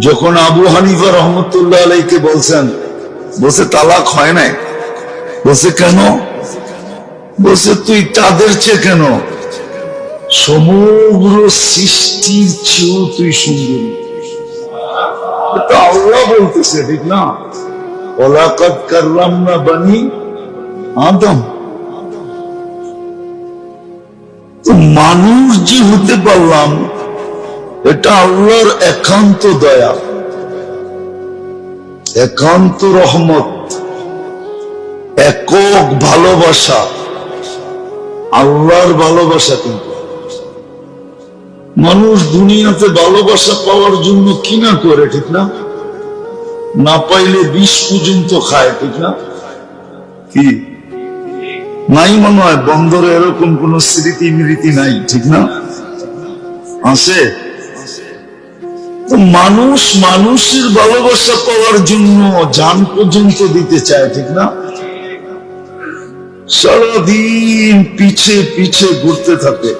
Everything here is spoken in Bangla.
যখন আবু হানিফা রহমতুল্লাহ আলাইকে বলছেন, বলছে, তালাক হয় নাই? বলছে, কেন? বলছে, তুই তাদের চেয়ে কেন? সমগ্র সৃষ্টির চেয়েও তুই সুন্দর। আল্লাহ বলতেছে, ঠিক না? ওলাকাত করলাম না বানি আদম। মানুষ যে হতে পারলাম এটা আল্লাহর একান্ত দয়া, একান্ত রহমত, একক ভালোবাসা, আল্লাহর ভালোবাসা কিন্তু। মানুষ দুনিয়াতে ভালোবাসা পাওয়ার জন্য কি না করে, ঠিক না? না পাইলে বিষ পর্যন্ত খায়, ঠিক না? কি? নাই মনে হয়, বন্দরে এরকম কোন স্মৃতি মৃতি নাই, ঠিক না? আছে? তো মানুষ মানুষের ভালোবাসা পাওয়ার জন্য যান পর্যন্ত দিতে চায়, ঠিক না? সারাদিন পিছে পিছে ঘুরতে থাকে।